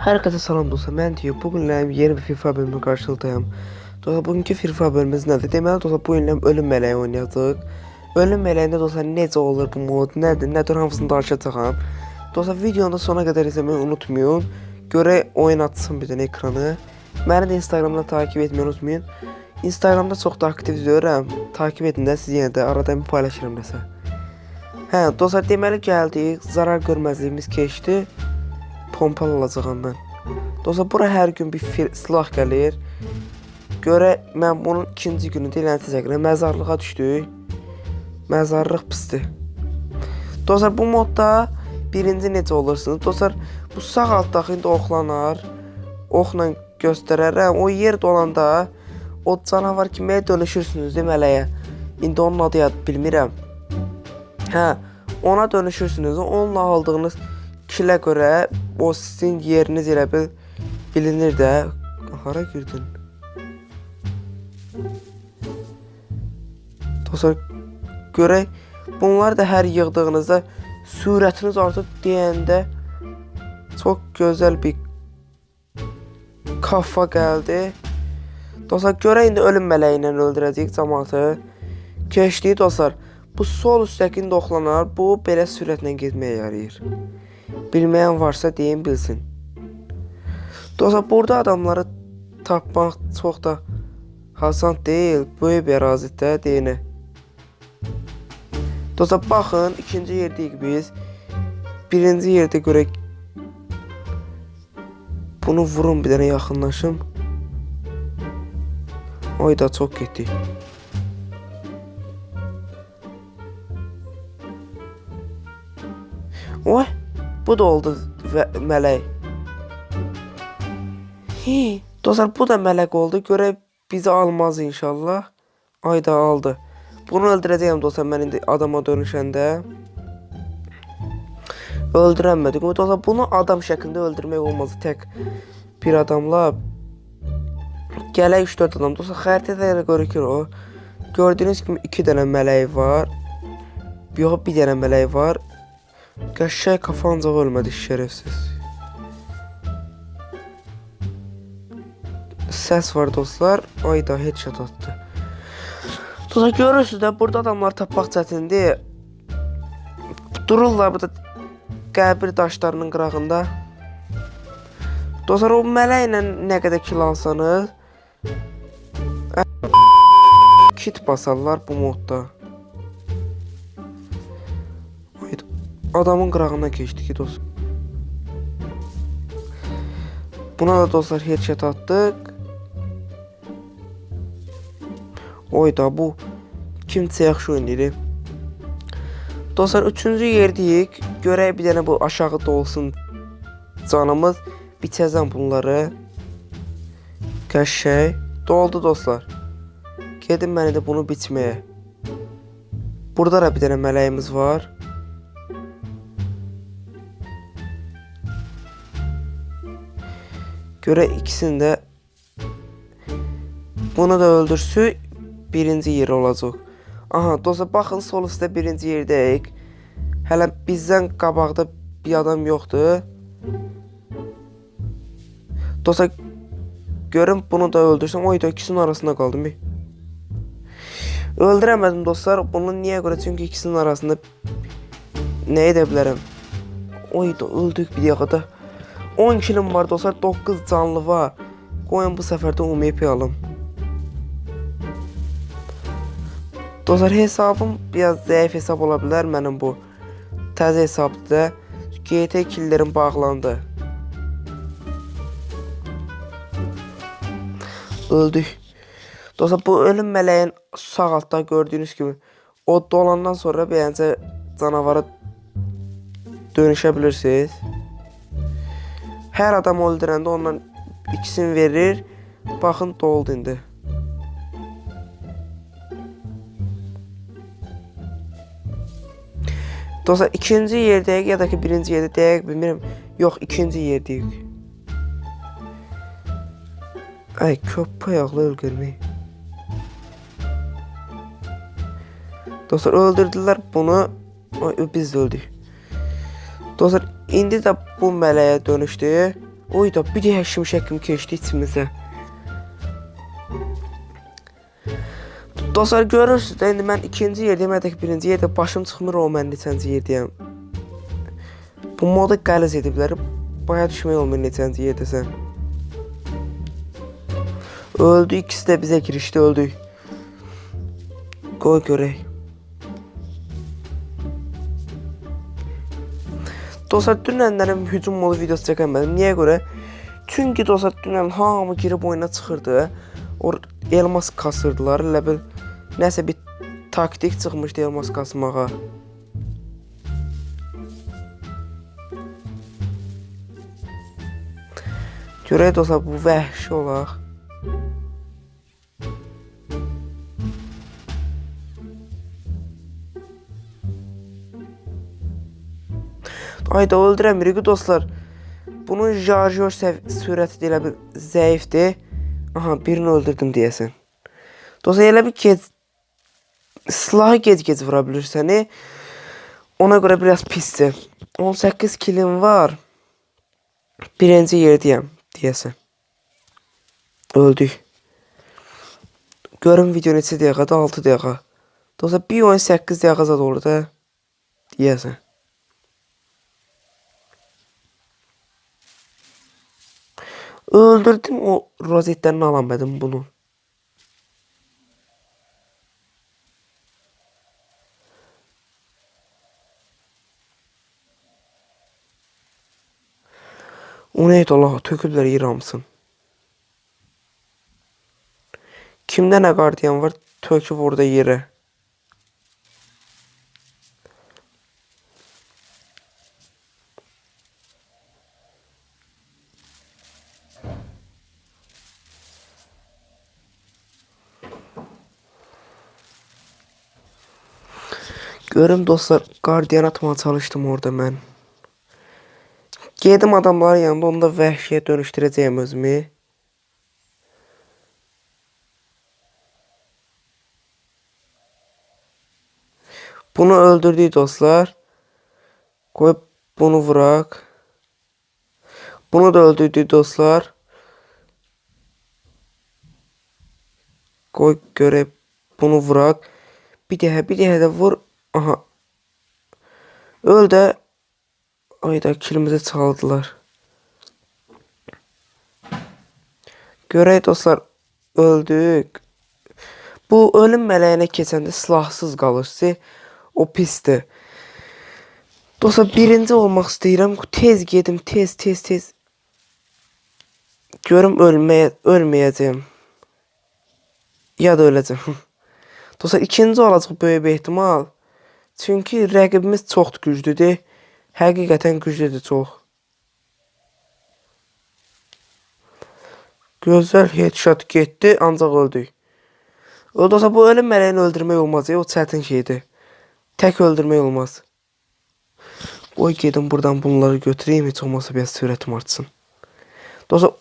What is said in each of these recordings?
Herkese salam dostlar. Mən Diyo. Bu günlərim yeni bir FIFA bölümü qarşınızdayım. Dostlar, bugünkü FIFA bölümümüz nədir? Deməli dostlar, bu günlər ölüm mələyi oynayacağıq. Ölüm mələyində dostlar necə olur bu mod, nədir, nədir hamısını danışacağam. Dostlar, videonu da sona qədər izləməyi unutmayın. Görək oyun açsın bir dənə ekranı. Məni də Instagramdan takip etməyi unutmayın. Instagramda çox da aktiv deyirəm. Takip edin də siz yenə də arada bir paylaşıram nəsə. Hə, dostlar, deməli gəldik. Zarar görməzliyimiz keçdi. Pompalı alacağam mən. Dostlar, bura hər gün bir silah gəlir. Görə mən bunun ikinci lənətə çəkirəm. Məzarlığa düşdük. Məzarlıq pisdir. Dostlar, bu modda birinci necə olursunuz? Dostlar, bu sağ altdakı indi oxlanar. Oxla göstərərəm. O yer dolanda o canavar kimiyə dönüşürsünüz də mələyə. İndi onun adı yad bilmirəm. Hə, ona dönüşürsünüz. Onunla aldığınız kilə görə o sizin yeriniz elə bil bilinir də. Hara girdin? Dostlar, görək bunlar da hər yığdığınızda sürətiniz artıq deyəndə çox gözəl bir kafa gəldi. Dostlar, görək indi ölüm mələyi ilə öldürəcəyik cəmaatı. Keçdik dostlar. Bu sol üstdəki oxlanar, bu belə sürətlə getməyə yarayır. Bilməyən varsa deyin bilsin. Dostlar, burada adamları tapmaq çox da asan deyil. Böyük bir ərazidə deyinə. Dostlar, baxın, ikinci yerdəyik biz. Birinci yerdə görək. Bunu vurun bir dənə yaxınlaşım. Oy da çox getdi. Bu da oldu və mələk. Hi, dostlar bu da mələk oldu. Görək bizi almaz inşallah. Ay da aldı. Bunu öldürəcəyəm dostlar mən indi adama dönüşəndə. Öldürəmədik. Amma dostlar bunu adam şəklində öldürmək olmaz tək bir adamla. Gələk 3-4 adam. Dostlar xəritədə elə görükür o. Gördüyünüz kimi 2 dənə mələk var. Yox, bir dənə mələk var. Qəşəng kafanca ölmədi şərəfsiz. Səs var dostlar. Ayda headshot atdı. Dostlar görürsünüz də burada adamlar tapmaq çətindir. Dururlar burada qəbir daşlarının qırağında. Dostlar o mələklə nə qədər kill alsanız kit basarlar bu modda. Adamın qırağına keçdik dost. Buna da dostlar headshot attık. Oyda bu kimsə yaxşı oynayır. Dostlar üçüncü yerdəyik. Görək bir dənə bu aşağıda olsun canımız. Biçəcəm bunları. Qəşəng. Doldu dostlar. Gedim mən indi bunu biçməyə. Burada da bir dənə mələyimiz var. Görə ikisini də bunu da öldürsük birinci yer olacaq. Aha dostlar baxın sol üstdə birinci yerdəyik. Hələ bizdən qabaqda bir adam yoxdur. Dostlar görüm bunu da öldürsəm. Da ikisinin arasında qaldım. bir. Öldürəmədim dostlar. Bunu niyə görə? Çünki ikisinin arasında nə edə bilərəm? Oy öldük bir yaxada. 10 kilim var dostlar. 9 canlı var. Qoyun bu səfər də UMP alım. Dostlar hesabım biraz zəif hesab ola bilər mənim bu. Təzə hesabdır. GT killerim bağlandı. Öldük. Dostlar bu ölüm mələyin sağ altda gördüyünüz kimi o dolandan sonra beləncə canavara dönüşə bilirsiniz. Hər adam öldürəndə ondan ikisini verir. Baxın doldu indi. Dostlar ikinci yerdəyik ya da ki birinci yerdə deyək bilmirəm. Yox ikinci yerdəyik. Ay köpək ayaqlı öldürmək. Dostlar öldürdülər bunu. Ay, biz də öldük. Dostlar indi də bu mələyə dönüşdü. Oy da bir de şimşek kimi keçdi içimizə. Dostlar görürsünüz də indi mən ikinci yerdəyim, hədək birinci yerdə başım çıxmır o mən neçənci yerdəyəm. Bu moda qəliz ediblər. Baya düşmək olmur neçənci yerdəsən. Öldü ikisi də bizə girişdi öldük. Qoy görək. Dostlar dünənlərim hücum modu videosu çəkəmədim. Niyə görə? Çünki dostlar dünən hamı girib oyuna çıxırdı. O elmas kasırdılar. Elə bil nəsə bir taktik çıxmışdı elmas kasmağa. Görək dostlar bu vəhşi olaq. Ayda öldürəmirik dostlar. Bunun şarjör səv- sürəti də elə bir zəifdir. Aha, birini öldürdüm deyəsən. Dostlar elə bir gec silahı gec-gec vura bilir səni. Ona görə biraz pisdir. 18 kilim var. Birinci yerdəyəm deyəsən. Öldük. Görün video neçə dəqiqədə? 6 dəqiqə. Dostlar bir oyun 8 dəqiqə zad olur da. Deyəsən. Öldürdüm o rozetlerini alamadım bunu. O neydi Allah töküblər yiramsın. Kimdə nə qardiyan var töküb orada yerə. Görüm dostlar qardiyan atmağa çalışdım orada mən. Gedim adamların yanında onu da vəhşiyə dönüşdürəcəyəm özümü. Bunu öldürdük dostlar. Qoyub bunu vuraq. Bunu da öldürdük dostlar. Qoy görək bunu vuraq. Bir dəfə, bir dəfə də vur. Aha. Öl də. Ayda kilimizi çaldılar. Görək dostlar öldük. Bu ölüm mələyinə keçəndə silahsız qalırsınız. O pisdir. Dostlar birinci olmaq istəyirəm. Tez gedim, tez, tez, tez. Görüm ölməyə, ölməyəcəyim. Ya da öləcəm. Dostlar ikinci olacaq böyük bir ehtimal. Çünki rəqibimiz çox güclüdür. Həqiqətən güclüdür çox. Gözəl headshot getdi, ancaq öldük. O dostlar bu ölüm mələyini öldürmək olmaz. Ya, o çətin şeydir. Tək öldürmək olmaz. Qoy gedim buradan bunları götüreyim heç olmasa biraz sürətim artsın. Dostlar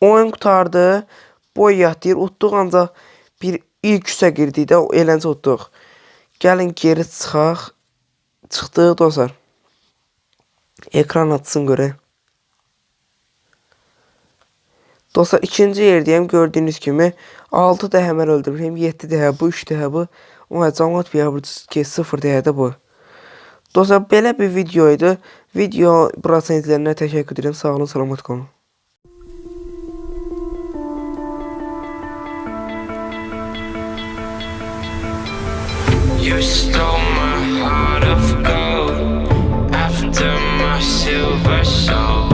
oyun qutardı. Boy yatdıyır. Utduq ancaq bir ilk üsə girdik də eləncə utduq. Gəlin geri çıxaq. Çıxdıq dostlar. Ekran atsın görə. Dostlar ikinci yerdəyəm gördüyünüz kimi 6 də həmən öldürmüşəm 7 də bu 3 də bu. O cəmaət bir bu ki 0 də də bu. Dostlar belə bir video idi. Video burasını izləyənlərə təşəkkür edirəm. Sağ olun, salamat qalın. You stole my heart of gold after my silver soul.